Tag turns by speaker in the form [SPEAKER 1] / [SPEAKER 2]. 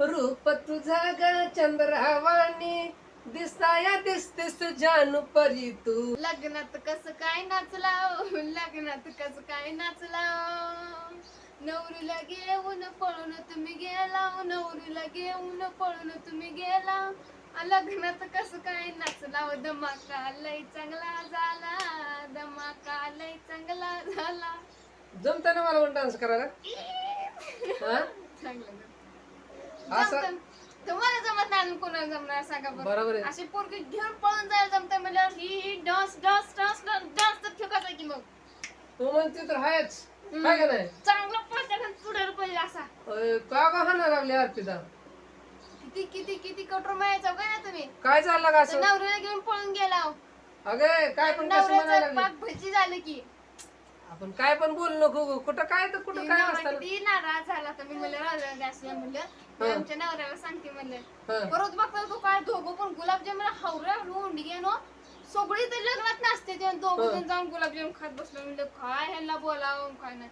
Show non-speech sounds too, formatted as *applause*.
[SPEAKER 1] रूप तुझा ग चंद्रावाणी दिसताया दिसतेस जानू परी तू.
[SPEAKER 2] लग्नात कसं काय नाचला लग्नात कसं काय नाचला नवरीला घेऊन पळून तुम्ही गेला नवरीला घेऊन पळून तुम्ही गेला लग्नात कसं काय नाचला धमाका लय चांगला झाला. धमाका लय चांगला झाला.
[SPEAKER 1] जमतं ना मला डान्स करायला? *laughs* हा?
[SPEAKER 2] चांगलं.
[SPEAKER 1] असं
[SPEAKER 2] जमतं. तुम्हाला जमत नाही कोणाला जमणार सांगा बरं.
[SPEAKER 1] बरोबर आहे.
[SPEAKER 2] अशी पोरगी घेऊन पळून जायला जमतंय म्हणल्यावर ही डान्स डान्स डान्स डान्स तर ठेकायचा की मग.
[SPEAKER 1] तू म्हणते तर आहेच. काय का नाही
[SPEAKER 2] चांगला घाल पुढे रुपये असा?
[SPEAKER 1] अय, का का लागली अर्पिता?
[SPEAKER 2] किती किती किती कठोर मायाचा काय ना तुम्ही.
[SPEAKER 1] काय चाललं का
[SPEAKER 2] तर
[SPEAKER 1] असं
[SPEAKER 2] नवऱ्याला घेऊन पळून गेला.
[SPEAKER 1] अगे काय पण कसं म्हणायला
[SPEAKER 2] नवऱ्याचं
[SPEAKER 1] लागली?
[SPEAKER 2] पाक भजी झालं की.
[SPEAKER 1] आपण काय पण बोलू नको कुठं काय तर कुठं काय असतं
[SPEAKER 2] नाराज झाला तर मी म्हणलं राजा गॅसला म्हणलं. मी आमच्या नवऱ्याला सांगते म्हणलं. परत बघता तो काय दोघं पण गुलाबजामुन हावऱ्या हुंडी घेणं सगळी तर लग्नात नाचते ते दोघं जण जाऊन गुलाबजामुन खात बसलो. म्हणलं काय ह्याला बोलावं काय नाही.